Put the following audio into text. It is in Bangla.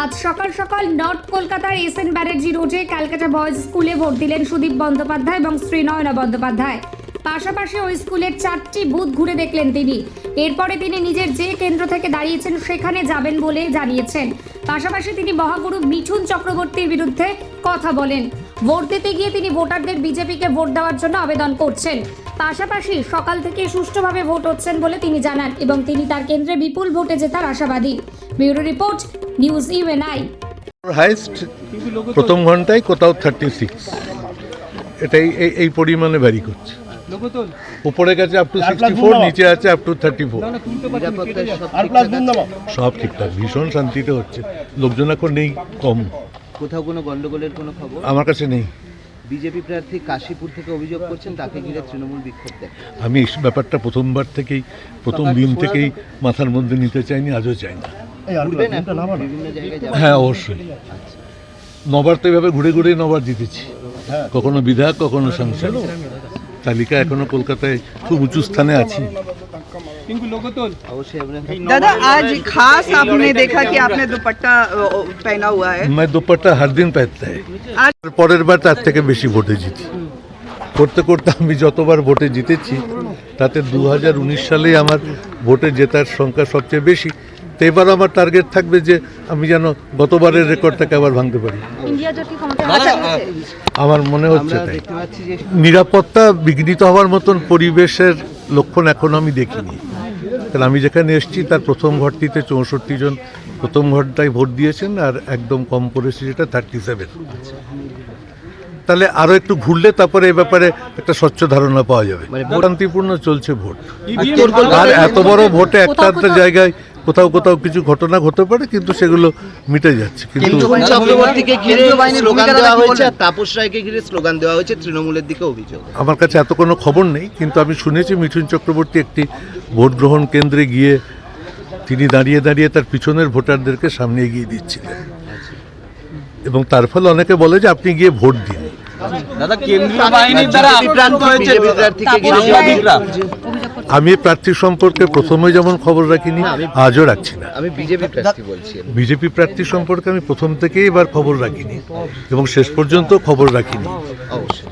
আজ সকাল সকাল নর্থ কলকাতার এস এন ব্যানার্জি রোডে ক্যালকাটা বয়েজ স্কুলে ভোট দিলেন সুদীপ বন্দ্যোপাধ্যায় এবং শ্রীনয়না বন্দ্যোপাধ্যায়। পাশাপাশি ওই স্কুলের চারটি বুথ ঘুরে দেখলেন তিনি। এরপরে তিনি নিজের যে কেন্দ্র থেকে দাঁড়িয়েছেন সেখানে যাবেন বলে জানিয়েছেন। পাশাপাশি তিনি মহাগুরু মিঠুন চক্রবর্তীর বিরুদ্ধে কথা বলেন। ভোট দিতে গিয়ে তিনি ভোটারদের বিজেপিকে ভোট দেওয়ার জন্য আবেদন করছেন। পাশাপাশি সকাল থেকে সুষ্ঠুভাবে ভোট হচ্ছেন বলে তিনি জানান এবং তিনি তার কেন্দ্রে বিপুল ভোটে জেতার আশাবাদী। ব্যুরো রিপোর্ট নিউজ ইউএনআই হাইস্ট প্রথম ঘন্টায় কোথাও থার্টি সিক্স এটাই এই এই পরিমাণে ভ্যারি করছে। উপরে গেছে আপ টু সিক্সটি ফোর নিচে আছে আপ টু থার্টি ফোর সব ঠিকঠাক ভীষণ শান্তিতে হচ্ছে। লোকজন এখন নেই কম। কোথাও কোনো গন্ডগোলের কোনো খবর? আমার কাছে নেই। বিজেপি প্রার্থী কাশীপুর থেকে অভিযোগ করছেন তাকে ঘিরে তৃণমূল বিক্ষোভ দেয় আমি ব্যাপারটা প্রথমবার থেকেই প্রথম দিন থেকেই মাথার মধ্যে নিতে চাইনি আজও চাই না। ঘুরবেন এখন? বিভিন্ন জায়গায় যাবেন হ্যাঁ অবশ্যই নবার তো এভাবে ঘুরে ঘুরে নবার জিতেছি কখনো বিধায়ক কখনো সাংসদ তালিকা এখনো কলকাতায় খুব উঁচু স্থানে আছি অবশ্যই আপনার दादा आज खास आपने देखा कि आपने दुपट्टा अ, अ, पहना हुआ है मैं দুপাট্টা হার দিন পাইতে आज পরের বার তার থেকে বেশি ভোটে জিতি করতে করতে আমি যতবার ভোটে জিতেছি তাতে দু সালে আমার ভোটে জেতার সংখ্যা সবচেয়ে বেশি তো এবার আমার টার্গেট থাকবে যে আমি যেন গতবারের রেকর্ডটাকে আবার ভাঙতে পারি। আমার মনে হচ্ছে তাই। নিরাপত্তা বিঘ্নিত হওয়ার মতন পরিবেশের লক্ষণ এখন আমি দেখিনি। কারণ আমি যেখানে এসেছি তার প্রথম ঘরটিতে চৌষট্টি জন প্রথম ঘরটায় ভোট দিয়েছেন আর একদম কম পড়েছে যেটা থার্টি সেভেন তাহলে আরও একটু ঘুরলে তারপরে এ ব্যাপারে একটা স্বচ্ছ ধারণা পাওয়া যাবে। মানে শান্তিপূর্ণ চলছে ভোট। আর এত বড় ভোটে একটা একটা জায়গায় কোথাও কোথাও কিছু ঘটনা ঘটতে পারে কিন্তু সেগুলো মিটে যাচ্ছে। কিন্তু চক্রবর্তীকে ঘিরে স্লোগান দেওয়া হয়েছে তাপস রায়কে ঘিরে স্লোগান দেওয়া হয়েছে তৃণমূলের দিকে অভিযোগ। আমার কাছে এত কোনো খবর নেই কিন্তু আমি শুনেছি মিঠুন চক্রবর্তী একটি ভোট গ্রহণ কেন্দ্রে গিয়ে তিনি দাঁড়িয়ে দাঁড়িয়ে তার পিছনের ভোটারদেরকে সামনে এগিয়ে দিচ্ছিলেন। এবং তার ফলে অনেকে বলে যে আপনি গিয়ে ভোট দিন। দাদা কেন্দ্রীয় বাহিনীর দ্বারা প্রার্থী হয়েছে বিজেপি আমি এই প্রার্থী সম্পর্কে প্রথমে যেমন খবর রাখিনি আজও রাখছি না। আমি বিজেপি প্রার্থী বলছি। বিজেপি প্রার্থী সম্পর্কে আমি প্রথম থেকেই এবার খবর রাখিনি এবং শেষ পর্যন্ত খবর রাখিনি। অবশ্যই।